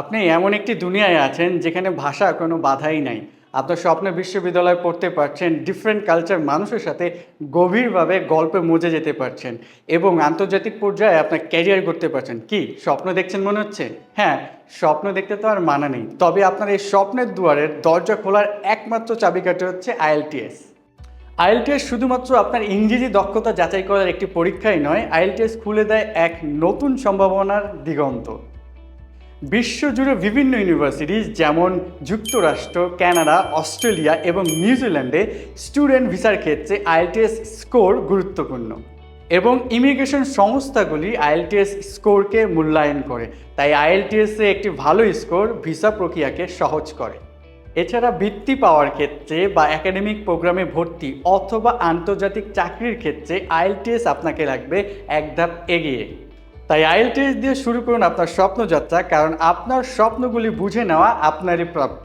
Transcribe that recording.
আপনি এমন একটি দুনিয়ায় আছেন যেখানে ভাষা কোনো বাধাই নাই। আপনার স্বপ্ন বিশ্ববিদ্যালয়ে পড়তে পারছেন ডিফারেন্ট কালচার মানুষের সাথে গভীরভাবে গল্পে মজে যেতে পারছেন এবং আন্তর্জাতিক পর্যায়ে আপনার ক্যারিয়ার করতে পারছেন। কি, স্বপ্ন দেখছেন মনে হচ্ছে? হ্যাঁ স্বপ্ন দেখতে তো আর মানা নেই। তবে আপনার এই স্বপ্নের দুয়ারের দরজা খোলার একমাত্র চাবিকাঠি হচ্ছে আইএলটিএস। আইএলটিএস শুধুমাত্র আপনার ইংরেজি দক্ষতা যাচাই করার একটি পরীক্ষাই নয়, আইএলটিএস খুলে দেয় এক নতুন সম্ভাবনার দিগন্ত। বিশ্বজুড়ে বিভিন্ন ইউনিভার্সিটি যেমন যুক্তরাষ্ট্র কানাডা অস্ট্রেলিয়া এবং নিউজিল্যান্ডে স্টুডেন্ট ভিসার ক্ষেত্রে আইএলটিএস স্কোর গুরুত্বপূর্ণ এবং ইমিগ্রেশন সংস্থাগুলি আইএলটিএস স্কোরকে মূল্যায়ন করে। তাই আইএলটিএসে একটি ভালো স্কোর ভিসা প্রক্রিয়াকে সহজ করে। এছাড়া বৃত্তি পাওয়ার ক্ষেত্রে বা একাডেমিক প্রোগ্রামে ভর্তি অথবা আন্তর্জাতিক চাকরির ক্ষেত্রে আইএলটিএস আপনাকে লাগবে এক ধাপ এগিয়ে। তাই আইএলটিএস দিয়ে শুরু করুন আপনার স্বপ্নযাত্রা কারণ আপনার স্বপ্নগুলি বুঝে নেওয়া আপনারই প্রাপ্য।